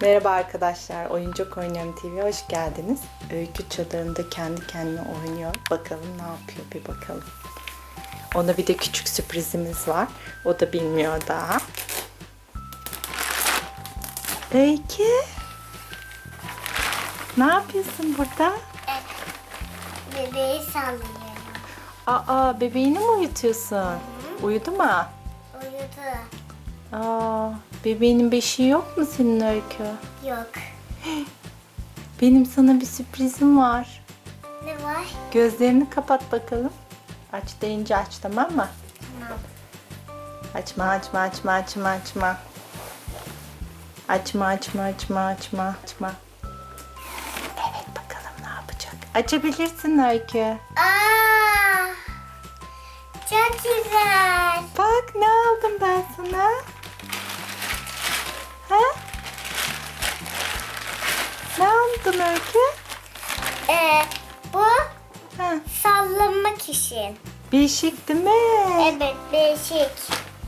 Merhaba arkadaşlar, Oyuncak Oynuyorum TV'ye hoş geldiniz. Öykü çadırında kendi kendine oynuyor. Bakalım ne yapıyor bir bakalım. Ona bir de küçük sürprizimiz var. O da bilmiyor daha. Öykü. Ne yapıyorsun burada? Bebeği sallıyorum. Aa, bebeğini mi uyutuyorsun? Uyudu mu? Uyudu. Aa, bebeğinin beşiği yok mu senin Öykü? Yok. Benim sana bir sürprizim var. Ne var? Gözlerini kapat bakalım. Aç deyince aç tamam mı? Tamam. Açma açma açma açma açma. Açma açma açma açma açma. Evet bakalım ne yapacak. Açabilirsin Öykü. Aa! Çok güzel. Bak ne aldım ben sana. Aldın Öykü? Ee, bu Ha, sallamak için. beşik değil mi? Evet, beşik.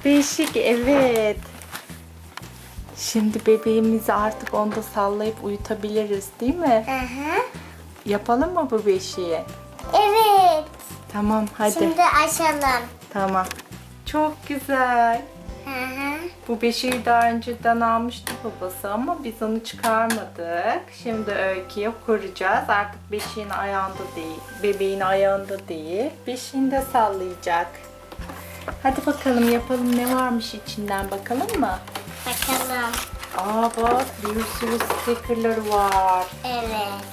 Beşik evet. Şimdi bebeğimizi artık onda sallayıp uyutabiliriz değil mi? Hı hı. Yapalım mı bu beşiği? Evet. Tamam hadi. Şimdi açalım. Tamam. Çok güzel. Bu beşiği daha önceden almıştı babası ama biz onu çıkarmadık. Şimdi öyküye kuracağız. Artık beşiğin ayağında değil, bebeğin ayağında değil. Beşiğini de sallayacak. Hadi bakalım yapalım ne varmış içinden bakalım mı? Bakalım. Aa bak bir sürü stickerları var. Evet.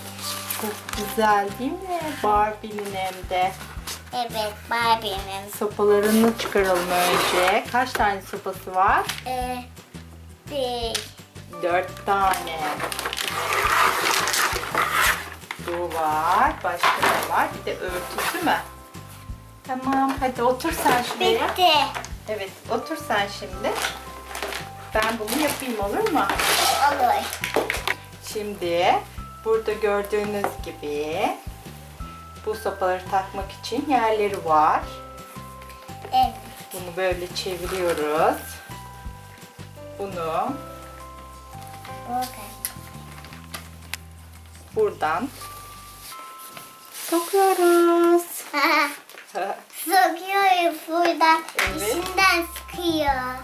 Çok güzel değil mi? Barbie'nin hem de. Evet, Barbie'nin. Sopalarını çıkaralım önce. Kaç tane sopası var? Ee, bir. Dört tane. Bu var. Başka ne var? Bir de örtüsü mü? Tamam. Hadi otur sen şuraya. Bitti. Evet. Otur sen şimdi. Ben bunu yapayım olur mu? Olur. Şimdi burada gördüğünüz gibi bu sopaları takmak için yerleri var. Evet. Bunu böyle çeviriyoruz. Bunu Bakın. buradan sokuyoruz. Sokuyor buradan. Evet. İçinden sıkıyor.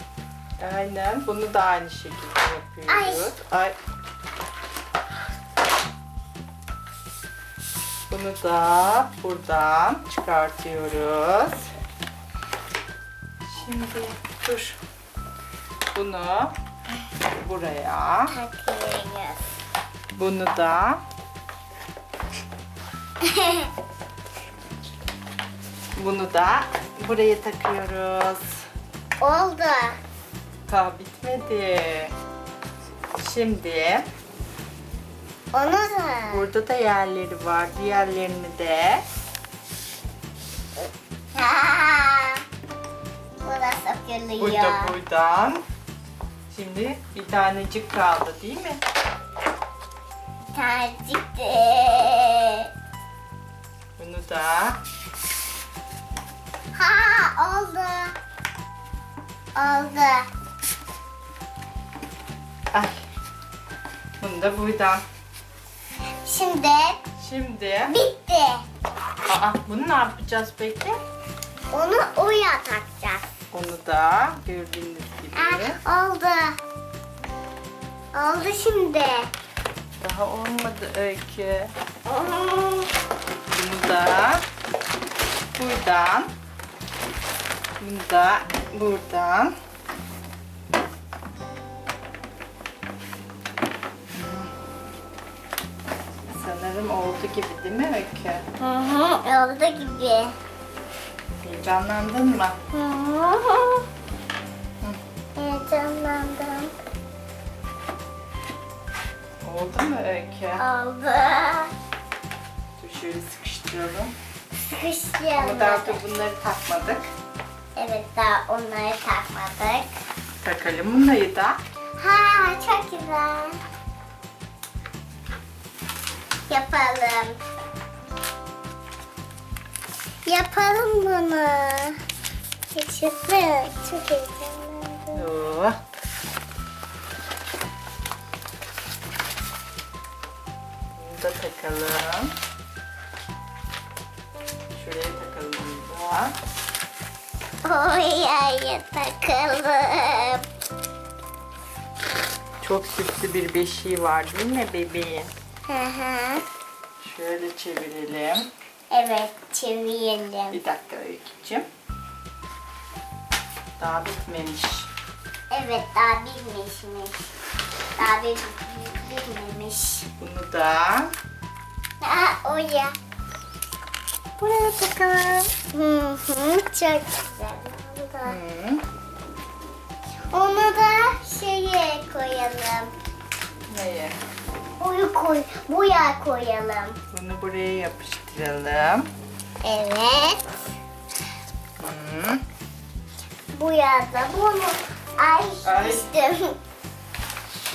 Aynen. Bunu da aynı şekilde yapıyoruz. Ay. Bunu da buradan çıkartıyoruz. Şimdi dur. Bunu buraya. Takıyoruz. Bunu da bunu da buraya takıyoruz. Oldu. Daha bitmedi. Şimdi Onu da. burada da yerleri var. Diğerlerini de Ha. Bu da buradan. Şimdi bir tanecik kaldı değil mi? Tercikti. Bunu da Ha oldu. Oldu. ay. Bunu da buradan. Şimdi Şimdi bitti. aa, bunu ne yapacağız peki? Onu uya takacağız. Onu da gördüğünüz gibi. Ha, oldu. Oldu şimdi. Daha olmadı öykü. Bunu da buradan. Bunu da buradan. Sanırım oldu gibi değil mi Öykü? Hı hı, oldu gibi. Heyecanlandın mı? Hı hı. Heyecanlandım. Oldu mu Öykü? Oldu. Dur şöyle sıkıştıralım. Ama Sıkıştıralım. daha da bunları takmadık. Evet daha onları takmadık. Takalım bunları da. Ha çok güzel yapalım. Yapalım bunu. Yaşasın. Çok heyecanlandım. Oh. Bunu takalım. Şuraya takalım onu da. Takalım. Çok süslü bir beşiği var değil mi bebeğin? Hı hı. Şöyle çevirelim. Evet çevirelim. Bir dakika Öykücüğüm. Daha bitmemiş. Evet daha bilmişmiş. Daha bil, bilmemiş. Bunu da Ha uya. buraya takalım. Hı hı çok güzel oldu. Hı. Onu da şeye koyalım. Neye? Boyu koy, boya koyalım. Bunu buraya yapıştıralım. Evet. Hı. Boya da bunu. Ay, Ay. düştüm.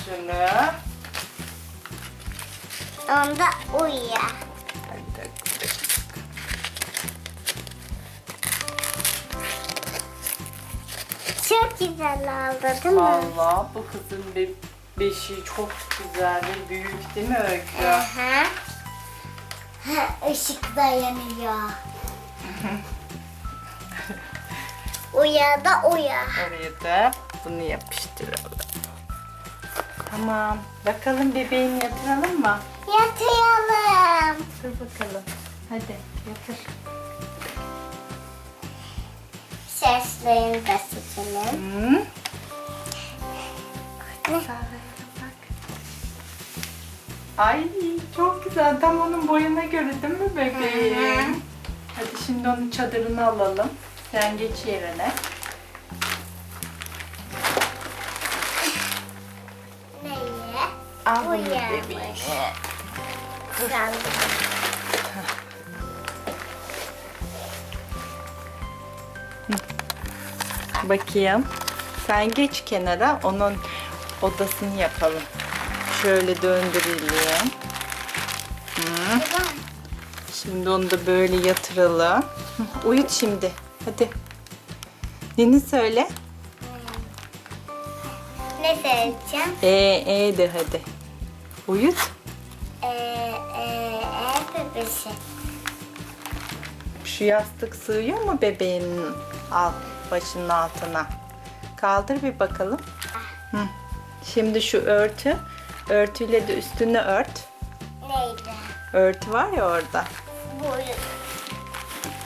Şunu. Onda uya. Çok güzel oldu değil mi? Valla bu kızın bir beşiği çok güzel ve büyük değil mi Öykü? Aha. Ha, ışık da yanıyor. uya da uya. Oraya da bunu yapıştıralım. Tamam. Bakalım bebeğini yatıralım mı? Yatayalım. Dur bakalım. Hadi yatır. Seslerini de seçelim. Hı. Bak. Ay çok güzel. Tam onun boyuna göre değil mi bebeğim? Hadi şimdi onun çadırını alalım. Sen geç yerine. Neyi? Al bunu. Güzel. Bakayım. Sen geç kenara onun odasını yapalım. Şöyle döndürelim. Hı. Şimdi onu da böyle yatıralım. Hı, Uyut şimdi. Hadi. Nini söyle. Ne söyleyeceğim? E e de hadi. Uyut. Ee, e, e, bebesi. Şu yastık sığıyor mu bebeğinin alt başının altına? Kaldır bir bakalım. Hı. Şimdi şu örtü, örtüyle de üstünü ört. Neydi? Örtü var ya orada. Boyu.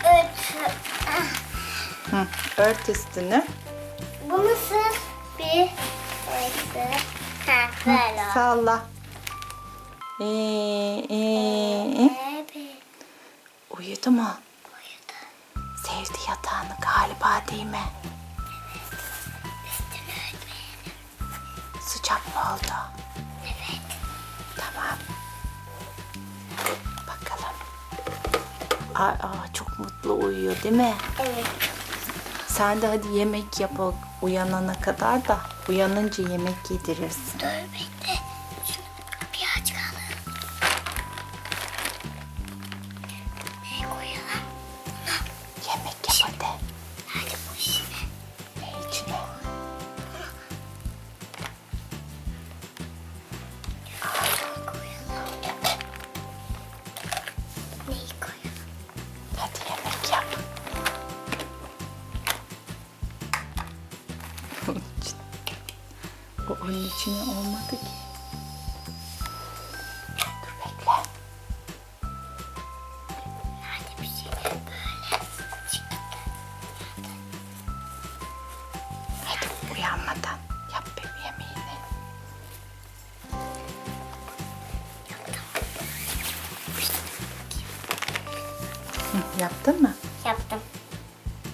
Ah, Hı. Ört üstünü. Bunu sır bir. Neyse. Ha böyle. oldu. Salla. Ee, ee. Evet. Uyudu mu? Sevdi yatağını galiba değil mi? Sıcak mı oldu? Tamam. Bakalım. Aa, aa, çok mutlu uyuyor değil mi? Evet. Sen de hadi yemek yap o uyanana kadar da uyanınca yemek yedirirsin. Dur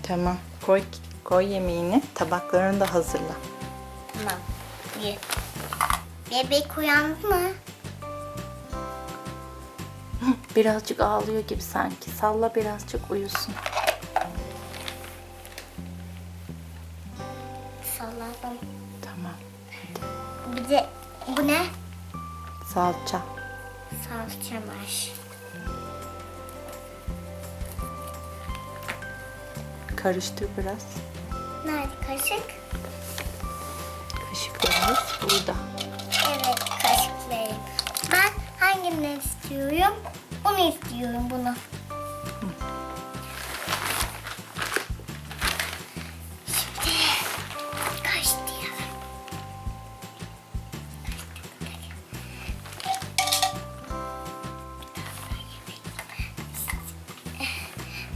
Tamam. Koy koy yemeğini. Tabaklarını da hazırla. Tamam. Bebek uyandı mı? Birazcık ağlıyor gibi sanki. Salla birazcık uyusun. Salladım. Tamam. Bir de bu ne? Salça. Salça var. Karıştır biraz. Nerede kaşık? Kaşıklarımız burada. Evet kaşıklarım. Ben hanginden istiyorum? Bunu istiyorum bunu. Hı. Şimdi kaç.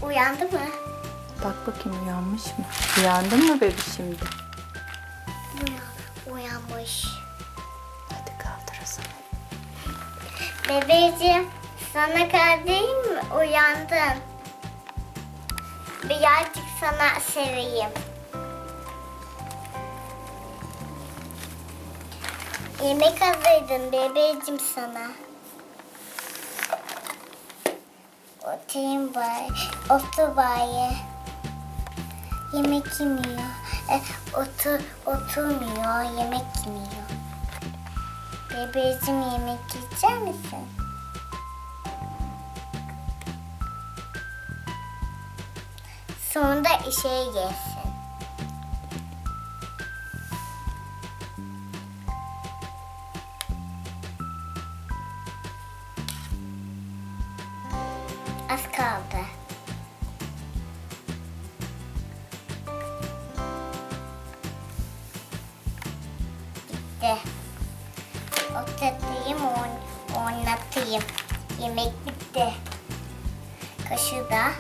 Uyandı mı? Bak bakayım uyanmış mı? Uyandın mı bebi şimdi? Uyan, uyanmış. Hadi kaldır o zaman. Bebeğim sana kal değil mi? Uyandın. Birazcık sana seveyim. Yemek hazırladım bebeğim sana. Oturayım bari. Otur bari. Yemek yemiyor. E, otur, oturmuyor. Yemek yemiyor. Bebeğim yemek yiyecek misin? Sonunda işe gelsin. Az kaldı. Oynatayım. Yemek bitti. Kaşığı da.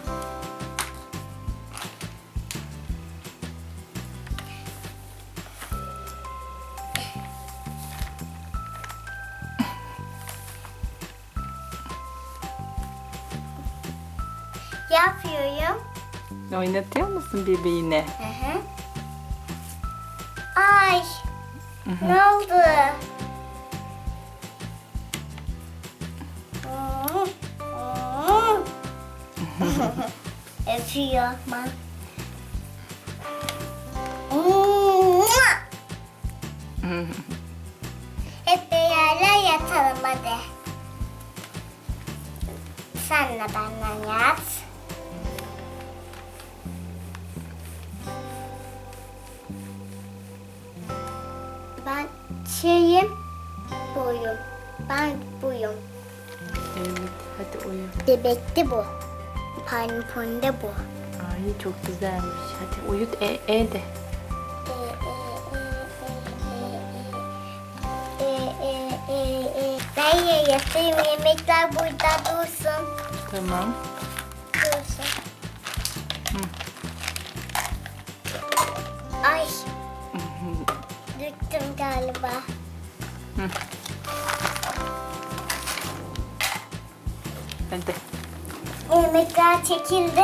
Yapıyorum. Oynatıyor musun bebeğini? Hı hı. Ay. Ne oldu? Öpüyor ama. Hmm. Hep beraber yatalım hadi. Sen de benden yat. Ben şeyim buyum. Ben buyum. Evet. Hadi uyu. Bebekti bu. Panponda bu. Ay çok güzelmiş. Hadi uyut e, e de. E, e, e, e. Ben ya yatayım yemekler burada dursun. Tamam. Dursun. Ay. Döktüm galiba. Hadi. Yemekler çekildi.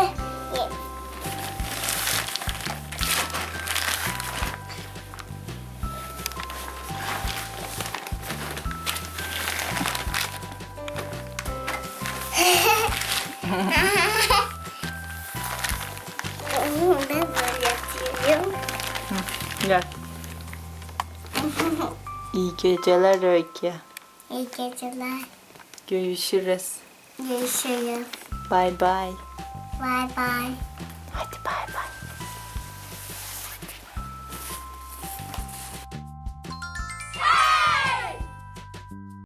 Ben böyle yatıyorum. Yat. İyi geceler Öykü. İyi geceler. Görüşürüz. Görüşürüz. Bye bye. Bye bye. Hadi bye bye.